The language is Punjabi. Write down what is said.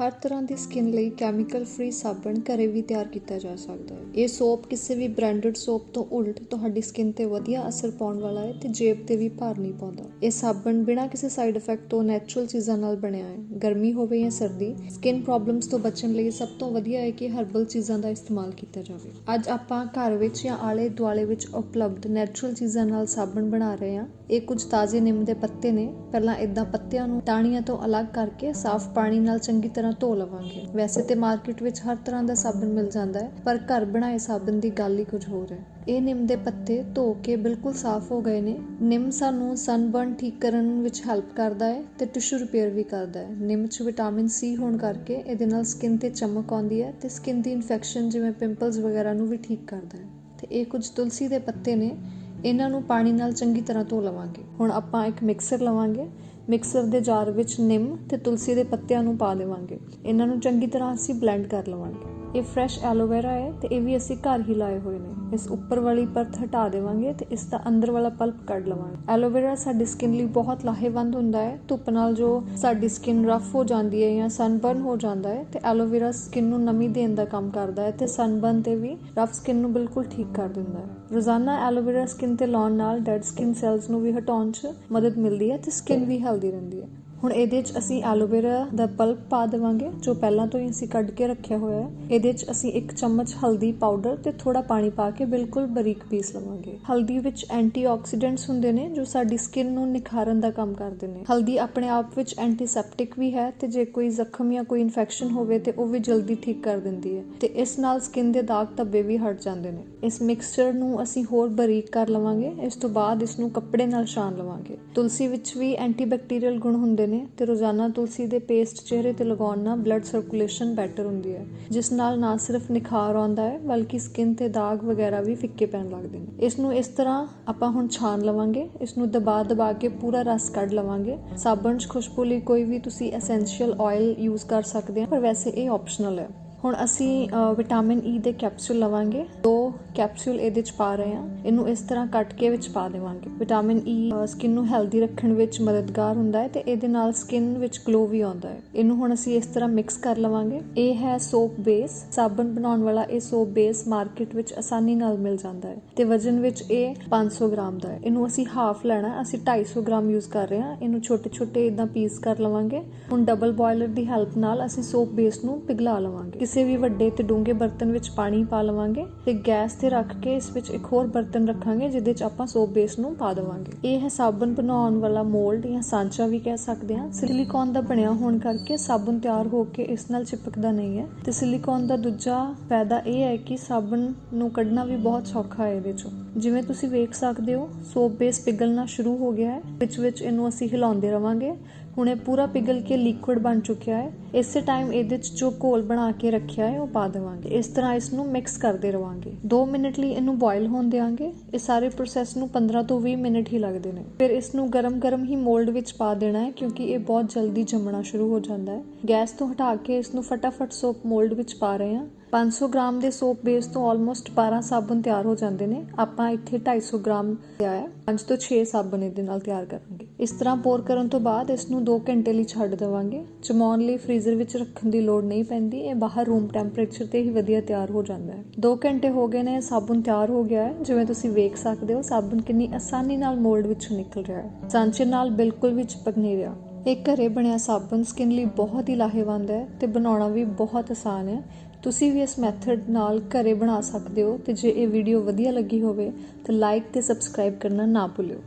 ਹਰ ਤਰ੍ਹਾਂ ਦੀ ਸਕਿਨ ਲਈ ਕੈਮੀਕਲ ਫ੍ਰੀ ਸਾਬਣ ਘਰੇ ਵੀ ਤਿਆਰ ਕੀਤਾ ਜਾ ਸਕਦਾ ਹੈ। ਇਹ ਸੋਪ ਕਿਸੇ ਵੀ ਬ੍ਰਾਂਡਡ ਸੋਪ ਤੋਂ ਉਲਟ ਤੁਹਾਡੀ ਸਕਿਨ ਤੇ ਵਧੀਆ ਅਸਰ ਪਾਉਣ ਵਾਲਾ ਹੈ ਤੇ ਜੇਬ ਤੇ ਵੀ ਭਾਰ ਨਹੀਂ ਪਾਉਂਦਾ। ਇਹ ਸਾਬਣ ਬਿਨਾਂ ਕਿਸੇ ਸਾਈਡ ਇਫੈਕਟ ਤੋਂ ਨੈਚੁਰਲ ਚੀਜ਼ਾਂ ਨਾਲ ਬਣਿਆ ਹੈ। ਗਰਮੀ ਹੋਵੇ ਜਾਂ ਸਰਦੀ ਸਕਿਨ ਪ੍ਰੋਬਲਮਸ ਤੋਂ ਬਚਣ ਲਈ ਸਭ ਤੋਂ ਵਧੀਆ ਹੈ ਕਿ ਹਰਬਲ ਚੀਜ਼ਾਂ ਦਾ ਇਸਤੇਮਾਲ ਕੀਤਾ ਜਾਵੇ। ਅੱਜ ਆਪਾਂ ਘਰ ਵਿੱਚ ਜਾਂ ਆਲੇ ਦੁਆਲੇ ਵਿੱਚ ਉਪਲਬਧ ਨੈਚੁਰਲ ਚੀਜ਼ਾਂ ਨਾਲ ਸਾਬਣ ਬਣਾ ਰਹੇ ਹਾਂ। ਇਹ ਕੁਝ ਤਾਜ਼ੇ ਨਿੰਮ ਦੇ ਪੱਤੇ ਨੇ। ਪਹਿਲਾਂ ਇਦਾਂ ਪੱਤਿਆਂ ਨੂੰ ਟਾਹਣੀਆਂ ਤੋਂ ਅਲੱਗ ਕਰਕੇ ਸਾਫ਼ ਪਾਣੀ ਨਾਲ ਚੰਗੀ ਤਰ੍ਹਾਂ ਧੋ ਲਵਾਂਗੇ। ਵੈਸੇ ਤੇ ਮਾਰਕੀਟ ਵਿੱਚ ਹਰ ਤਰ੍ਹਾਂ ਦਾ ਸਾਬਣ ਮਿਲ ਜਾਂਦਾ ਹੈ, ਪਰ ਘਰ ਬਣਾਏ ਸਾਬਣ ਦੀ ਗੱਲ ਹੀ ਕੁਝ ਹੋਰ ਹੈ। ਇਹ ਨਿੰਮ ਦੇ ਪੱਤੇ ਧੋ ਕੇ ਬਿਲਕੁਲ ਸਾਫ਼ ਹੋ ਗਏ ਨੇ। ਨਿੰਮ ਸਾਨੂੰ ਸਨਬਰਨ ਠੀਕ ਕਰਨ ਵਿੱਚ ਹੈਲਪ ਕਰਦਾ ਹੈ ਤੇ ਟਿਸ਼ੂ ਰਿਪੇਅਰ ਵੀ ਕਰਦਾ ਹੈ। ਨਿੰਮ 'ਚ ਵਿਟਾਮਿਨ ਸੀ ਹੋਣ ਕਰਕੇ ਇਹਦੇ ਨਾਲ ਸਕਿਨ ਤੇ ਚਮਕ ਆਉਂਦੀ ਹੈ ਤੇ ਸਕਿਨ ਦੀ ਇਨਫੈਕਸ਼ਨ ਜਿਵੇਂ ਪਿੰਪਲਸ ਵਗੈਰਾ ਨੂੰ ਵੀ ਠੀਕ ਕਰਦਾ ਹੈ। ਤੇ ਇਹ ਕੁਝ ਤੁਲਸੀ ਦੇ ਪੱਤੇ ਨੇ ਇਹਨਾਂ ਨੂੰ ਪਾਣੀ ਨਾਲ ਚੰਗੀ ਤਰ੍ਹਾਂ ਧੋ ਲਵਾਂਗੇ। ਹੁਣ ਆਪਾਂ ਇੱਕ ਮਿਕਸਰ ਲਵਾਂਗੇ। ਮਿਕਸਰ ਦੇ ਜਾਰ ਵਿੱਚ ਨਿੰਮ ਤੇ ਤੁਲਸੀ ਦੇ ਪੱਤਿਆਂ ਨੂੰ ਪਾ ਦੇਵਾਂਗੇ। ਇਹਨਾਂ ਨੂੰ ਚੰਗੀ ਤਰ੍ਹਾਂ ਅਸੀਂ ਬਲੈਂਡ ਕਰ ਲਵਾਂਗੇ। ਇਹ ਫਰੈਸ਼ ਐਲੋਵੇਰਾ ਹੈ ਤੇ ਇਹ ਵੀ ਅਸੀਂ ਘਰ ਹੀ ਲਾਏ ਹੋਏ ਨੇ। ਇਸ ਉੱਪਰ ਵਾਲੀ ਪਰਤ ਹਟਾ ਦੇਵਾਂਗੇ ਤੇ ਇਸ ਦਾ ਅੰਦਰ ਵਾਲਾ ਪਲਪ ਕੱਢ ਲਵਾਂਗੇ। ਐਲੋਵੇਰਾ ਸਾਡੀ ਸਕਿਨ ਲਈ ਬਹੁਤ ਲਾਹੇਵੰਦ ਹੁੰਦਾ ਹੈ। ਧੁੱਪ ਨਾਲ ਜੋ ਸਾਡੀ ਸਕਿਨ ਰਫ ਹੋ ਜਾਂਦੀ ਹੈ ਜਾਂ ਸਨਬਰਨ ਹੋ ਜਾਂਦਾ ਹੈ ਤੇ ਐਲੋਵੇਰਾ ਸਕਿਨ ਨੂੰ ਨਮੀ ਦੇਣ ਦਾ ਕੰਮ ਕਰਦਾ ਹੈ ਤੇ ਸਨਬਰਨ ਤੇ ਵੀ ਰਫ ਸਕਿਨ ਨੂੰ ਬਿਲਕੁਲ ਠੀਕ ਕਰ ਦਿੰਦਾ ਹੈ। ਰੋਜ਼ਾਨਾ ਐਲੋਵੇਰਾ ਸਕਿਨ ਤੇ ਲਾਉਣ ਨਾਲ ਡੈਡ ਸਕਿਨ ਸੈਲਸ ਨੂੰ ਵੀ ਹਟਾਉਣ 'ਚ ਮਦਦ ਮਿਲਦੀ ਹੈ ਤੇ ਸਕਿਨ ਵੀ ਹੈਲਦੀ ਰਹਿੰਦੀ ਹੈ। ਹੁਣ ਇਹਦੇ 'ਚ ਅਸੀਂ ਐਲੋਵੇਰਾ ਦਾ ਪਲਪ ਪਾ ਦੇਵਾਂਗੇ, ਜੋ ਪਹਿਲਾਂ ਤੋਂ ਹੀ ਅਸੀਂ ਕੱਢ ਕੇ ਰੱਖਿਆ ਹੋਇਆ ਹੈ। ਇਹਦੇ 'ਚ ਅਸੀਂ ਇੱਕ ਚਮਚ ਹਲਦੀ ਪਾਊਡਰ ਤੇ ਥੋੜਾ ਪਾਣੀ ਪਾ ਕੇ ਬਿਲਕੁਲ ਬਰੀਕ ਪੀਸ ਲਵਾਂਗੇ। ਹਲਦੀ ਵਿੱਚ ਐਂਟੀਆਕਸੀਡੈਂਟਸ ਹੁੰਦੇ ਨੇ, ਜੋ ਸਾਡੀ ਸਕਿਨ ਨੂੰ ਨਿਖਾਰਨ ਦਾ ਕੰਮ ਕਰਦੇ ਨੇ। ਹਲਦੀ ਆਪਣੇ ਆਪ ਵਿੱਚ ਐਂਟੀਸੈਪਟਿਕ ਵੀ ਹੈ ਤੇ ਜੇ ਕੋਈ ਜ਼ਖਮ ਜਾਂ ਕੋਈ ਇਨਫੈਕਸ਼ਨ ਹੋਵੇ ਤੇ ਉਹ ਵੀ ਜਲਦੀ ਠੀਕ ਕਰ ਦਿੰਦੀ ਹੈ ਤੇ ਇਸ ਨਾਲ ਸਕਿਨ ਦੇ ਦਾਗ ਧੱਬੇ ਵੀ ਹਟ ਜਾਂਦੇ ਨੇ। ਇਸ ਮਿਕਸਚਰ ਨੂੰ ਅਸੀਂ ਹੋਰ ਬਰੀਕ ਕਰ ਲਵਾਂਗੇ, ਇਸ ਤੋਂ ਬਾਅਦ ਇਸ ਨੂੰ ਕੱਪੜੇ ਨਾਲ ਛਾਣ ਲਵਾਂਗੇ। ਤੁਲਸੀ ਵਿੱਚ ਵੀ ਐਂਟੀਬੈਕਟੀਰੀਅਲ ਗੁਣ ਹੁੰਦੇ ਨੇ ਤੇ ਰੋਜ਼ਾਨਾ ਤੁਲਸੀ ਦੇ ਪੇਸਟ ਚਿਹਰੇ ਤੇ ਲਗਾਉਣ ਨਾਲ ਬਲੱਡ ਸਰਕੂਲੇਸ਼ਨ ਬੈਟਰ ਹੁੰਦੀ ਹੈ, ਜਿਸ ਨਾਲ ਨਾ ਸਿਰਫ ਨਿਖਾਰ ਆਉਂਦਾ ਹੈ, ਬਲਕਿ ਸਕਿਨ ਤੇ ਦਾਗ ਵਗੈਰਾ ਵੀ ਫਿੱਕੇ ਪੈਣ ਲੱਗਦੇ ਨੇ। ਇਸ ਨੂੰ ਇਸ ਤਰ੍ਹਾਂ ਆਪਾਂ ਹੁਣ ਛਾਣ ਲਵਾਂਗੇ, ਇਸ ਨੂੰ ਦਬਾ ਦਬਾ ਕੇ ਪੂਰਾ ਰਸ ਕੱਢ ਲਵਾਂਗੇ। ਸਾਬਣ 'ਚ ਖੁਸ਼ਬੂ ਲਈ ਕੋਈ ਵੀ ਤੁਸੀਂ ਐਸੈਂਸ਼ੀਅਲ ਆਇਲ ਯੂਜ਼ ਕਰ ਸਕਦੇ ਹੋ, ਪਰ ਵੈਸੇ ਇਹ ਆਪਸ਼ਨਲ ਹੈ। ਹੁਣ ਅਸੀਂ ਵਿਟਾਮਿਨ ਈ e ਦੇ ਕੈਪਸੂਲ ਲਵਾਂਗੇ। ਦੋ ਕੈਪਸੂਲ ਇਹਦੇ ਚ ਪਾ ਰਹੇ ਹਾਂ। ਇਹਨੂੰ ਇਸ ਤਰ੍ਹਾਂ ਕੱਟ ਕੇ ਵਿੱਚ ਪਾ ਦੇਵਾਂਗੇ। ਵਿਟਾਮਿਨ ਈ ਸਕਿਨ ਨੂੰ ਹੈਲਦੀ ਰੱਖਣ ਵਿੱਚ ਮਦਦਗਾਰ ਹੁੰਦਾ ਹੈ ਤੇ ਇਹਦੇ ਨਾਲ ਸਕਿਨ ਵਿੱਚ ਗਲੋ ਵੀ ਆਉਂਦਾ ਹੈ। ਇਹਨੂੰ ਹੁਣ ਅਸੀਂ ਇਸ ਤਰ੍ਹਾਂ ਮਿਕਸ ਕਰ ਲਵਾਂਗੇ। ਇਹ ਹੈ ਸੋਪ ਬੇਸ ਸਾਬਣ ਬਣਾਉਣ ਵਾਲਾ ਇਹ ਸੋਪ ਬੇਸ ਮਾਰਕੀਟ ਵਿੱਚ ਆਸਾਨੀ ਨਾਲ ਮਿਲ ਜਾਂਦਾ ਹੈ। ਤੇ ਵਜ਼ਨ ਵਿੱਚ ਇਹ 500 ਗ੍ਰਾਮ ਦਾ ਹੈ। ਇਹਨੂੰ ਅਸੀਂ ਹਾਫ ਲੈਣਾ ਹੈ, ਅਸੀਂ 250 ਗ੍ਰਾਮ ਯੂਜ਼ ਕਰ ਰਹੇ ਹਾਂ। ਇਹਨੂੰ ਛੋਟੇ ਛੋਟੇ ਇਦਾਂ ਪੀਸ ਕਰ ਲਵਾਂਗੇ। ਹੁਣ ਡਬਲ ਬੋਇਲਰ ਦੀ ਹੈਲਪ ਨਾਲ ਅਸੀਂ ਸੋਪ ਬੇਸ ਨੂੰ ਪਿਘਲਾ ਲਵਾਂਗੇ। ਕਿਸੇ ਵੀ ਵੱਡੇ ਤੇ ਡੂੰਘੇ ਬਰਤਨ ਵਿੱਚ ਪਾਣੀ ਪਾ ਲਵਾਂਗੇ ਤੇ ਗੈਸ ਤੇ ਰੱਖ ਕੇ ਇਸ ਵਿੱਚ ਇੱਕ ਹੋਰ ਬਰਤਨ ਰੱਖਾਂਗੇ, ਜਿਹਦੇ 'ਚ ਆਪਾਂ ਸੋਪ ਬੇਸ ਨੂੰ ਪਾ ਦੇਵਾਂਗੇ। ਇਹ ਹੈ ਸਾਬਣ ਬਣਾਉਣ ਵਾਲਾ ਮੋਲਡ ਜਾਂ ਸਾਂਚਾ ਵੀ ਕਹਿ ਸਕਦੇ ਹਾਂ। ਸਿਲੀਕੌਨ ਦਾ ਬਣਿਆ ਹੋਣ ਕਰਕੇ ਸਾਬਣ ਤਿਆਰ ਹੋ ਕੇ ਇਸ ਨਾਲ ਚਿਪਕਦਾ ਨਹੀਂ ਹੈ। ਤੇ ਸਿਲੀਕੌਨ ਦਾ ਦੂਜਾ ਫਾਇਦਾ ਇਹ ਹੈ ਕਿ ਸਾਬਣ ਨੂੰ ਕੱਢਣਾ ਵੀ ਬਹੁਤ ਸੌਖਾ ਹੈ ਇਹਦੇ 'ਚੋਂ। ਜਿਵੇਂ ਤੁਸੀਂ ਵੇਖ ਸਕਦੇ ਹੋ, ਸੋਪ ਬੇਸ ਪਿਘਲਣਾ ਸ਼ੁਰੂ ਹੋ ਗਿਆ ਹੈ, ਵਿੱਚ ਵਿੱਚ ਇਹਨੂੰ ਅਸੀਂ ਹਿਲਾਉਂਦੇ ਰਵਾਂਗੇ। ਹੁਣ ਇਹ ਪੂਰਾ ਪਿਘਲ ਕੇ ਲਿਕੁਇਡ ਬਣ ਚੁੱਕਿਆ ਹੈ। ਇਸੇ ਟਾਈਮ ਇਹਦੇ 'ਚ ਜੋ ਘੋਲ ਬਣਾ ਕੇ ਰੱਖਿਆ ਹੈ, ਉਹ ਪਾ ਦੇਵਾਂਗੇ। ਇਸ ਤਰ੍ਹਾਂ ਇਸ ਨੂੰ ਮਿਕਸ ਕਰਦੇ ਰਵਾਂਗੇ। 2 ਮਿੰਟ ਲਈ ਇਹਨੂੰ ਬੋਇਲ ਹੋਣ ਦੇਵਾਂਗੇ ਇਹ ਸਾਰੇ ਪ੍ਰੋਸੈਸ ਨੂੰ 15 ਤੋਂ 20 ਮਿੰਟ ਹੀ ਲੱਗਦੇ ਨੇ। ਫਿਰ ਇਸ ਨੂੰ ਗਰਮ-ਗਰਮ ਹੀ ਮੋਲਡ ਵਿੱਚ ਪਾ ਦੇਣਾ ਹੈ, ਕਿਉਂਕਿ ਇਹ ਬਹੁਤ ਜਲਦੀ ਜੰਮਣਾ ਸ਼ੁਰੂ ਹੋ ਜਾਂਦਾ ਹੈ। ਗੈਸ ਤੋਂ ਹਟਾ ਕੇ ਇਸ ਨੂੰ ਫਟਾਫਟ ਸੋਪ ਮੋਲਡ ਵਿੱਚ ਪਾ ਰਹੇ ਹਾਂ। 500 ਗ੍ਰਾਮ ਦੇ ਸੋਪ ਬੇਸ ਤੋਂ ਆਲਮੋਸਟ 12 ਸਾਬਣ ਤਿਆਰ ਹੋ ਜਾਂਦੇ ਨੇ। ਆਪਾਂ ਇੱਥੇ 250 ਗ੍ਰਾਮ ਲਿਆ ਹੈ। 5 ਤੋਂ 6 ਸਾਬਣ ਇਹਦੇ ਨਾਲ ਤਿਆਰ ਕਰਾਂਗੇ ਇਸ ਤਰ੍ਹਾਂ ਪੋਰ ਕਰਨ ਤੋਂ ਬਾਅਦ ਇਸ ਨੂੰ 2 ਘੰਟੇ ਲਈ ਛੱਡ ਦੇਵਾਂਗੇ। ਜਮਾਉਣ ਲਈ ਫ੍ਰੀਜ਼ਰ ਵਿੱਚ ਰੱਖਣ ਦੀ ਲੋੜ ਨਹੀਂ ਪੈਂਦੀ। ਇਹ ਬਾਹਰ ਰੂਮ ਟੈਂਪਰੇਚਰ ਤੇ ਹੀ ਵਧੀਆ ਤਿਆਰ ਹੋ ਜਾਂਦਾ ਹੈ। 2 ਘੰਟੇ ਹੋ ਗਏ ਨੇ ਸਾਬਣ ਤਿਆਰ ਹੋ ਗਿਆ ਹੈ। ਜਿਵੇਂ ਤੁਸੀਂ ਵੇਖ ਸਕਦੇ ਹੋ ਸਾਬਣ ਕਿੰਨੀ ਆਸਾਨੀ ਨਾਲ ਮੋਲਡ ਵਿੱਚੋਂ ਨਿਕਲ ਰਿਹਾ ਹੈ। ਸਾਂਚੇ ਨਾਲ ਬਿਲਕੁਲ ਵੀ ਚਿਪਕ ਨਹੀਂ ਰਿਹਾ। ਇਹ ਘਰੇ ਬਣਿਆ ਸਾਬਣ ਸਕਿਨ ਲਈ ਬਹੁਤ ਹੀ ਲਾਹੇਵੰਦ ਹੈ ਤੇ ਬਣਾਉਣਾ ਵੀ ਬਹੁਤ ਆਸਾਨ ਹੈ। ਤੁਸੀਂ ਵੀ ਇਸ ਮੈਥਡ ਨਾਲ ਘਰੇ ਬਣਾ ਸਕਦੇ ਹੋ ਤੇ ਜੇ ਇਹ ਵੀਡੀਓ ਵਧੀਆ ਲੱਗੀ ਹੋਵੇ, ਤਾਂ ਲਾਈਕ ਤੇ ਸਬਸਕ੍ਰਾਈਬ ਕਰਨਾ ਨਾ ਭੁੱਲਿਓ।